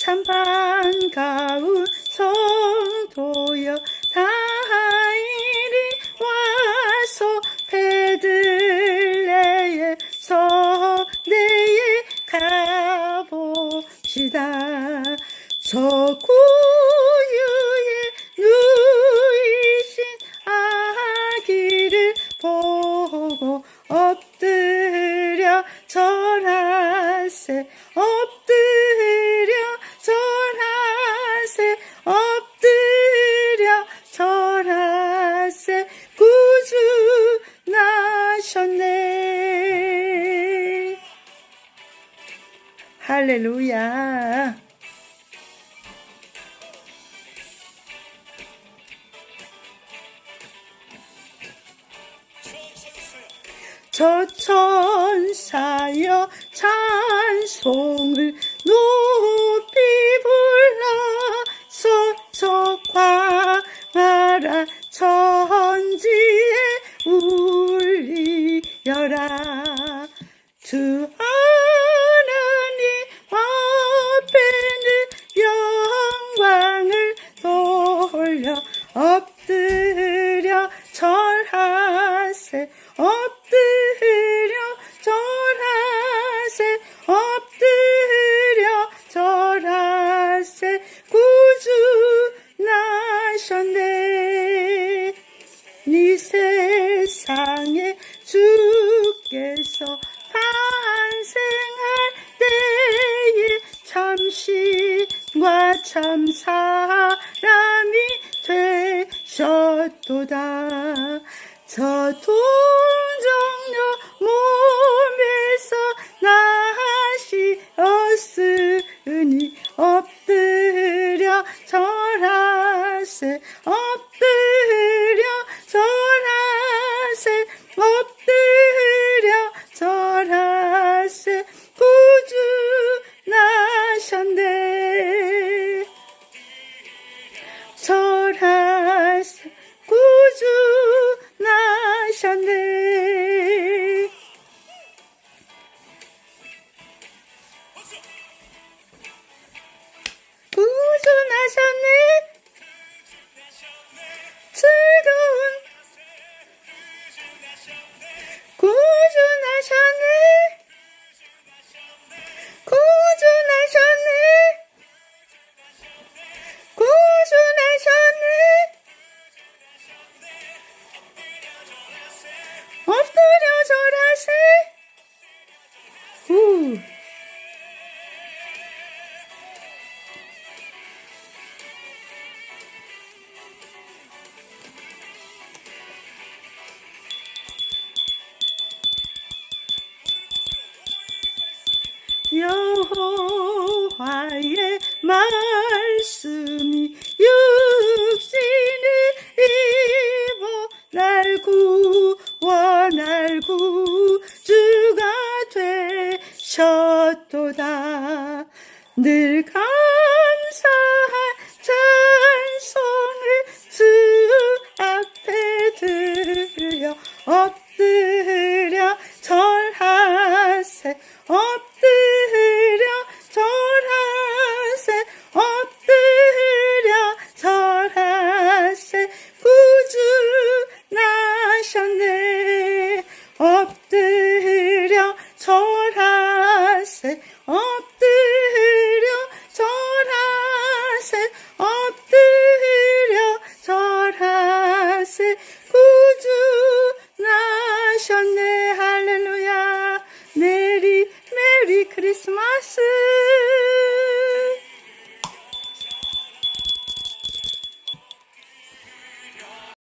참 반가운 성도여 다 이리 와서 베들레의 성내에 가봅시다. 저구 할렐루야. 저 천사여 찬송을 엎드려 절하세 엎드려 절하세. 구주 나셨네. 이 세상에 주께서 탄생할 때에 참신과 참 사람이 되셨도다. 저동 여호와의 말씀이 육신을 입어 날 구원할 구주가 되셨도다. 늘 감사한 찬송을 주 앞에 들려 엎드려 절 절하세 엎드려 절하세 엎드려 절하세. 구주 나셨네. 할렐루야. 메리 메리 크리스마스